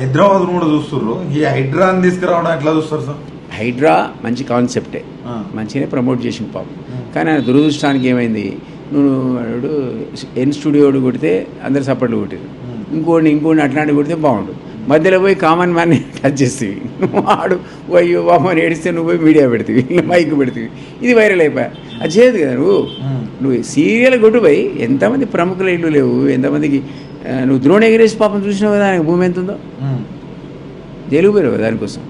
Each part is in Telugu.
హైదరాబాద్ కూడా చూస్తుర్రు. ఈ హైడ్రాని తీసుకురావడం ఎట్లా చూస్తారు సార్? హైడ్రా మంచి కాన్సెప్టే. మంచిగానే ప్రమోట్ చేసిన పాపం. కానీ ఆయన దురదృష్టానికి ఏమైంది? నువ్వు ఎన్ స్టూడియోడు కొడితే అందరు సపోర్ట్లు కొట్టారు ఇంకోటి ఇంకోటి అట్లాంటి కొడితే బాగుండు. మధ్యలో పోయి కామన్ మ్యాన్ టచ్ చేస్తేవి. నువ్వు ఆడు అయ్యో బామ్మని ఏడిస్తే నువ్వు పోయి మీడియా పెడతావి మైక్ పెడతావి. ఇది వైరల్ అయిపోయా. అది చేయదు కదా నువ్వు. నువ్వు సీరియల్ కొట్టు పోయి ఎంతమంది ప్రముఖుల ఇల్లు లేవు ఎంతమందికి నువ్వు ద్రోణ ఎగరేసి పాపం చూసినావు కదా ఆయనకు భూమి ఎంత ఉందో జైలుకు పోయావు దానికోసం.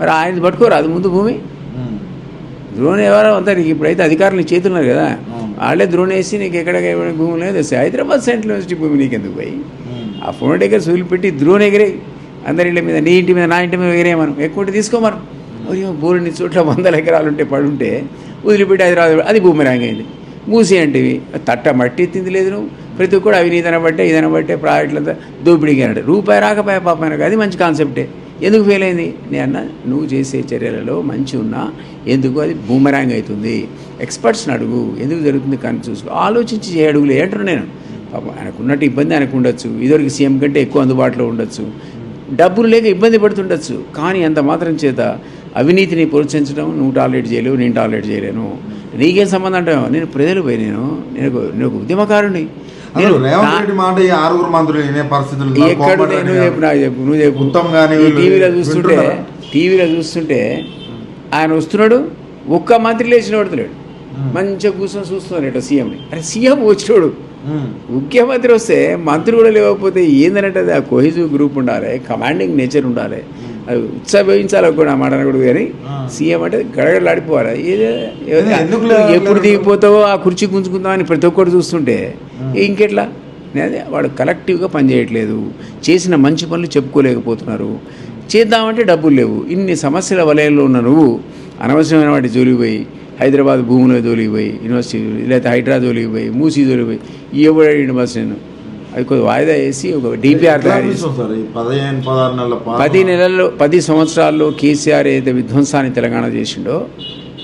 మరి ఆయన పట్టుకోరు అది ముందు భూమి? ద్రోణ్ ఎవరో అంతా నీకు ఇప్పుడైతే అధికారులు చేతున్నారు కదా. వాళ్ళే ద్రోణ్ వేసి నీకు ఎక్కడ భూమి లేదు. హైదరాబాద్ సెంట్రల్ యూనివర్సిటీ భూమి నీకెందుకు పోయి? ఉమ్, ఆ ఫోన్ దగ్గర సూలు పెట్టి ద్రోణ్ ఎగిరే అందరి ఇళ్ళ మీద నీ ఇంటి మీద నా ఇంటి మీద ఎగిరేయమను. ఎక్కువ తీసుకోమను అయ్యో బోరుని చోట్ల వందల ఎకరాలు ఉంటే పడుంటే వదిలిపెట్టి హైదరాబాద్ అది బూమరాంగ్ అయింది మూసి అంటివి తట్ట మట్టి తింది లేదు నువ్వు. ప్రతి ఒక్కడు అవినీతి అనబట్టే ఇదని బట్టే ప్రాజెక్టులంతా దోపిడీకి అన్నాడు రూపాయి రాకపోయా పాప అది మంచి కాన్సెప్టే. ఎందుకు ఫెయిల్ అయింది? నేను అన్న నువ్వు చేసే చర్యలలో మంచి ఉన్నా ఎందుకు అది బూమరాంగ్ అవుతుంది? ఎక్స్పర్ట్స్ని అడుగు ఎందుకు జరుగుతుంది కానీ చూసుకో. ఆలోచించి ఏ అడుగులే అంటున్నా నేను. పాపం ఆయనకు ఉన్నట్టు ఇబ్బంది ఆయనకు ఉండొచ్చు. ఇదివరకు సీఎం కంటే ఎక్కువ అందుబాటులో ఉండొచ్చు. డబ్బులు లేక ఇబ్బంది పడుతుండొచ్చు. కానీ అంత మాత్రం చేత అవినీతిని ప్రోత్సహించడం నువ్వు టాలరేట్ చేయలేవు నేను టాలరేట్ చేయలేను. నీకేం సంబంధం అంటావు నేను ప్రజలు పోయి నేను నేను నేను ఒక ఉద్యమకారుని నేను రేవంత్ నా- రెడ్డి మాట ఈ ఆరుగురు మంత్రులు వినే పరిస్థితులు ఉన్నారు. ఎక్కడ కోమటిరెడ్డి నువ్వు గారు. చెప్పు నాకు చెప్పు నువ్వు చెప్పు. ఉత్తమ్ గాని ఈ వీళ్ళు టీవీలో చూస్తుంటే? టీవీలో చూస్తుంటే ఆయన వస్తున్నాడు ఒక్క మంత్రి లేచిన పడుతున్నాడు మంచిగా కూర్చొని చూస్తున్నాడు సీఎంని. అరే సీఎం వచ్చినాడు. ముఖ్యమంత్రి వస్తే మంత్రి కూడా లేకపోతే ఏందనంటే ఆ కొహిజివ్ గ్రూప్ ఉండాలి కమాండింగ్ నేచర్ ఉండాలి. అది ఉత్సవించాలి కూడా మాట అనకూడదు కానీ ఆ. సీఎం అంటే గడగడలాడిపోవాలి? ఎప్పుడు దిగిపోతావో ఆ కుర్చీ గుంజుకుందామని ప్రతి ఒక్కరు చూస్తుంటే ఇంకెట్లా? వాడు కలెక్టివ్గా పనిచేయట్లేదు చేసిన మంచి పనులు చెప్పుకోలేకపోతున్నారు. చేద్దామంటే డబ్బులు లేవు. ఇన్ని సమస్యల వలయంలో ఉన్న నువ్వు అనవసరమైన వాటి జోలికి పోయి హైదరాబాద్ భూమిలో జోలికి పోయి యూనివర్సిటీ లేకపోతే హైడ్రా జోలికి పోయి మూసీ జోలికి పోయి ఇవ్వబడి బస్ నేను? అది కొద్ది వాయిదా వేసి ఒక డిపిఆర్? పది నెలల్లో పది సంవత్సరాల్లో కేసీఆర్ ఏదైతే విధ్వంసాన్ని తెలంగాణ చేసిండో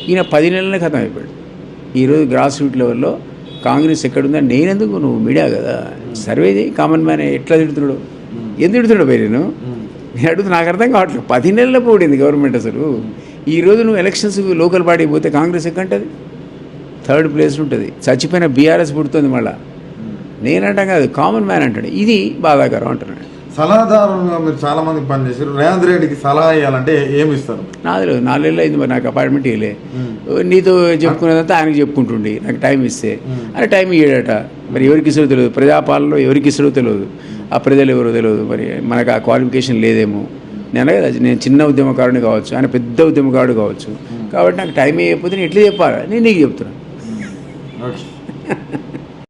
ఈయన పది నెలలనే ఖతం అయిపోయాడు. ఈరోజు గ్రాస్ రూట్ లెవెల్లో కాంగ్రెస్ ఎక్కడుందని నేనెందుకు? నువ్వు మీడియా కదా. సర్వే చేయి కామన్ మ్యాన్ ఎట్లా తిడుతున్నాడు? ఎందుకు తిడుతున్నాడు పోయి నేను నేను అడుగుతు నాకు అర్థం కావట్లేదు. పది నెలల పోడింది గవర్నమెంట్ అసలు? ఈ రోజు నువ్వు ఎలక్షన్స్ లోకల్ పార్టీ పోతే కాంగ్రెస్ ఎక్కంటది థర్డ్ ప్లేస్ ఉంటుంది. చచ్చిపోయిన బీఆర్ఎస్ పుడుతుంది మళ్ళా. నేనంటాం కాదు కామన్ మ్యాన్ అంటాడు. ఇది బాధాకరం అంటున్నాడు. సలహాదారులుగా మీరు చాలా మంది పనిచేసారు రేవంత్ రెడ్డికి సలహా ఇవ్వాలంటే ఏమి ఇస్తారు? నాది లేదు నాలుగేళ్ళు అయింది మరి నాకు అపాయింట్మెంట్ ఇవ్వలే నీతో చెప్పుకునేదంతా ఆయనకి చెప్పుకుంటుండి నాకు టైం ఇస్తే. అని టైం ఇయ్యాడట. మరి ఎవరికి ఇస్తారో తెలియదు. ప్రజాపాలనలో ఎవరికి ఇస్తారో తెలియదు. ఆ ప్రజలు ఎవరో తెలియదు. మరి మనకు ఆ క్వాలిఫికేషన్ లేదేమో. నేను కదా నేను చిన్న ఉద్యమకారుని కావచ్చు ఆయన పెద్ద ఉద్యమకారుడు కావచ్చు. కాబట్టి నాకు టైం ఇవ్వకపోతే నేను ఎట్లా చెప్పాలి. నేను నీకు చెప్తున్నా. ఓకే.